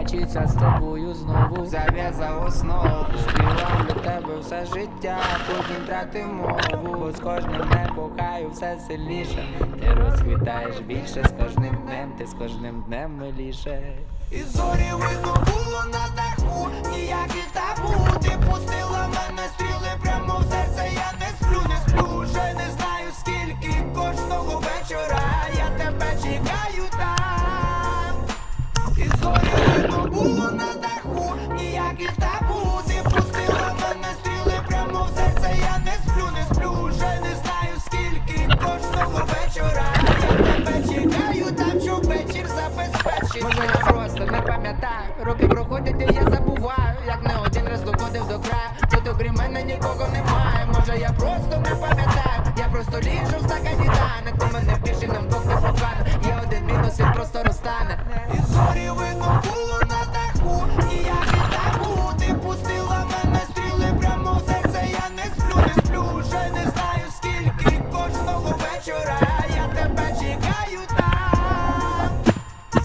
бачиться з тобою знову. Зав'язав основу, співав до тебе все життя, потім тратив мову. З кожним днем кохаю все сильніше. Ти розквітаєш більше з кожним днем, ти з кожним днем миліше. І зорі видно ніяких табу Ти пустила мене стріли прямо в серце, я не сплю, не сплю Вже не знаю скільки кожного вечора. Я тебе чекаю там, щоб вечір забезпечити Може я просто не пам'ятаю, роки проходять і я забуваю, як вечора Я тебе чекаю там.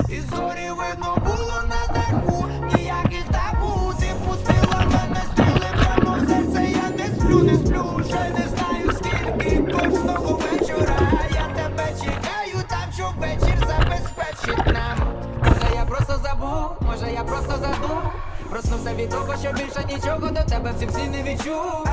І зорі видно було на даху, ніяких табу Ти пустила мене стріли прямо в серце, я не сплю, не сплю Вже не знаю скільки кожного вечора. Я тебе чекаю там, щоб вечір забезпечить нам. Може я просто забув, може я просто забув. Проснувся від того, що більше нічого до тебе в цим слі не відчув.